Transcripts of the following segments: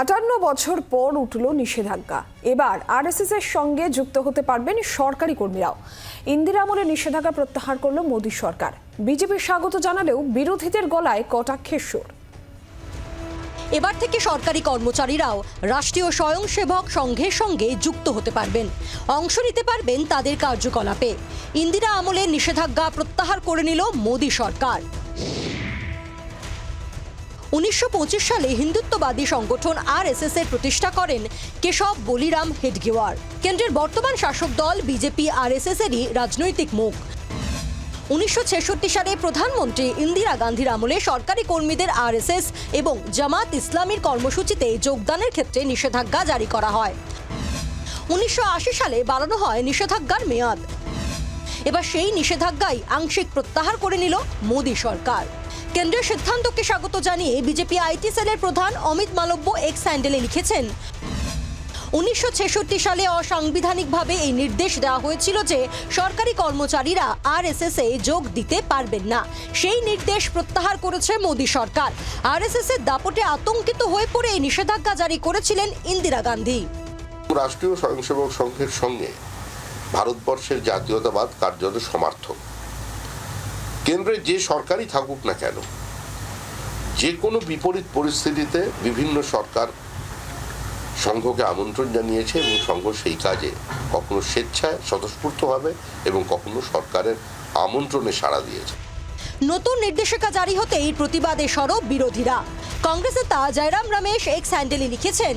আটান্ন বছর পর উঠল নিষেধাজ্ঞা। এবার আরএসএস এর সঙ্গে যুক্ত হতে পারবেন সরকারি কর্মীরাও। ইন্দিরা আমলে নিষেধাজ্ঞা প্রত্যাহার করল মোদী সরকার। বিজেপি স্বাগত জানালেও বিরোধীদের গলায় কটাক্ষের সুর। এবার থেকে সরকারি কর্মচারীরাও রাষ্ট্রীয় স্বয়ংসেবক সংঘের সঙ্গে যুক্ত হতে পারবেন। অংশ নিতে পারবেন তাদের কার্যকলাপে। ইন্দিরা আমলের নিষেধাজ্ঞা প্রত্যাহার করে নিল মোদী সরকার। উনিশশো পঁচিশ সালে হিন্দুত্ববাদী সংগঠন আরএসএস এর প্রতিষ্ঠা করেন কেশব বলিরাম হেডগেওয়ার। কেন্দ্রের বর্তমান শাসক দল বিজেপি আরএসএস এরই রাজনৈতিক মুখ। উনিশশো ছেষট্টি সালে প্রধানমন্ত্রী ইন্দিরা গান্ধীর আমলে সরকারি কর্মীদের আরএসএস এবং জামাত ইসলামীর কর্মসূচিতে যোগদানের ক্ষেত্রে নিষেধাজ্ঞা জারি করা হয়। উনিশশো আশি সালে বাড়ানো হয় নিষেধাজ্ঞার মেয়াদ। এবার সেই নিষেধাজ্ঞাই আংশিক প্রত্যাহার করে নিল মোদী সরকার। কেন্দ্রের সিদ্ধান্তকে স্বাগত জানিয়ে বিজেপি আইটি সেলের প্রধান অমিত মালব্য এক্স হ্যান্ডেলে লিখেছেন, উনিশশো ছেষট্টি সালে অসাংবিধানিকভাবে এই নির্দেশ দেওয়া হয়েছিল যে সরকারি কর্মচারীরা আরএসএস এ যোগ দিতে পারবেন না। সেই নির্দেশ প্রত্যাহার করেছে মোদী সরকার। আরএসএস এর দাপটে আতঙ্কিত হয়ে পড়ে এই নিষেধাজ্ঞা জারি করেছিলেন ইন্দিরা গান্ধী। রাষ্ট্রীয় স্বয়ংসেবক সংঘের সঙ্গে ভারতবর্ষের জাতীয়তাবাদ কার্যত সমার্থক? কেন্দ্রে যে সরকারই থাকুক না কেন, যে কোনো বিপরীত পরিস্থিতিতে বিভিন্ন সরকার সংঘকে আমন্ত্রণ জানিয়েছে এবং সংঘ সেই কাজে কখনো স্বেচ্ছায় স্বতঃস্ফূর্তভাবে এবং কখনো সরকারের আমন্ত্রণে সাড়া দিয়েছে। নতুন নির্দেশিকা জারি হতেই প্রতিবাদে সরব বিরোধীরা। কংগ্রেসের তা জয়রাম রমেশ এক্স হ্যান্ডেলে লিখেছেন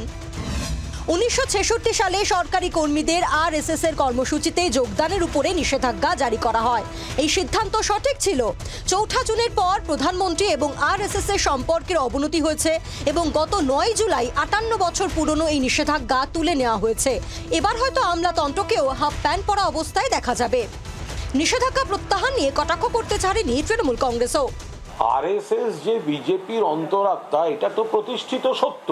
উনিশশো ছেষট্টি সালে সরকারি কর্মীদের আর এর কর্মসূচিতে যোগদানের উপরে নিষেধাজ্ঞা জারি করা হয়। এই সিদ্ধান্ত সঠিক ছিল। চৌঠা জুনের পর প্রধানমন্ত্রী এবং আর এর সম্পর্কের অবনতি হয়েছে এবং গত নয় জুলাই আটান্ন বছর পুরনো এই নিষেধাজ্ঞা তুলে নেওয়া হয়েছে। এবার হয়তো আমলাতন্ত্রকেও হাফ প্যান্ট পরা অবস্থায় দেখা যাবে। নিষেধাজ্ঞা প্রত্যাহার নিয়ে কটাক্ষ করতে ছাড়েনি তৃণমূল কংগ্রেসও। আরএসএস যে বিজেপির অন্তরাত্মা, এটা তো প্রতিষ্ঠিত সত্য।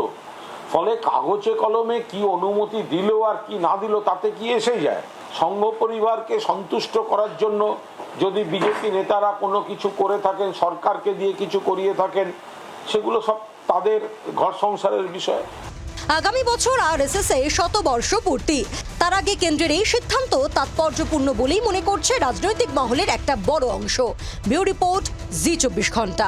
ফলে কাগজে কলমে কি অনুমতি দিল আর কি না দিল তাতে কি এসে যায়? সংঘ পরিবারকে সন্তুষ্ট করার জন্য যদি বিজেপি নেতারা কোনো কিছু করে থাকেন, সরকারকে দিয়ে কিছু করিয়ে থাকেন, সেগুলো সব তাদের ঘর সংসারের বিষয়। আগামী বছর আর এস এস এর শতবর্ষ পূর্তি। তার আগে কেন্দ্রের এই সিদ্ধান্ত তাৎপর্যপূর্ণ বলেই মনে করছে রাজনৈতিক মহলের একটা বড় অংশ। বিউ রিপোর্ট জি চব্বিশ ঘণ্টা।